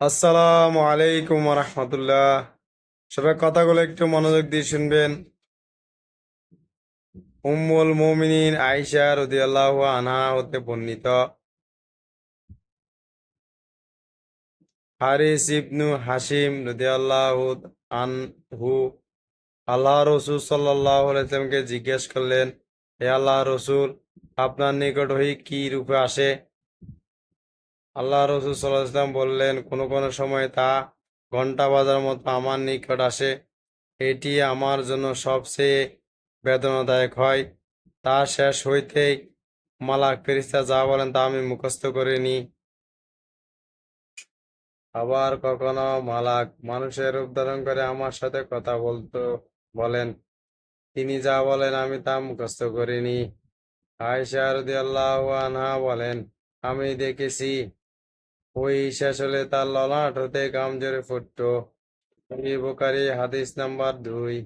আসসালামু আলাইকুম রহমতুল্লাহ। সবাই কথাগুলো একটু মনোযোগ দিয়ে শুনবেন। উম্মুল মুমিনিন আয়েশা রাদিয়াল্লাহু আনহা হতে বর্ণিত। হারিস ইবনু হাসিম রাদিয়াল্লাহু আনহু আল্লাহ রসুল আলাইহি জিজ্ঞেস করলেন, হে আল্লাহ রসুল, আপনার নিকট হই কি রূপে আসে? আল্লাহ রসুল সাল্লাহ ইসলাম বললেন, কোনো কোনো সময় তা ঘণ্টা বাজার মতো আমার নিকট আসে। এটি আমার জন্য সবচেয়ে বেদনাদায়ক হয়। তা শেষ হইতেই মালাক ফেরিস্তা যা বলেন তা আমি মুখস্থ করে নিই আবার কখনো মালাক মানুষের রূপ ধারণ করে আমার সাথে কথা বলতো, বলেন, তিনি যা বলেন আমি তা মুখস্থ করিনি। আয়েশা রাদিয়াল্লাহু আনহা বলেন, আমি দেখেছি ওই শেষ হলে তার ললাট হতে গাম জোরে ফুটত সহিহ হাদিস নাম্বার দুই।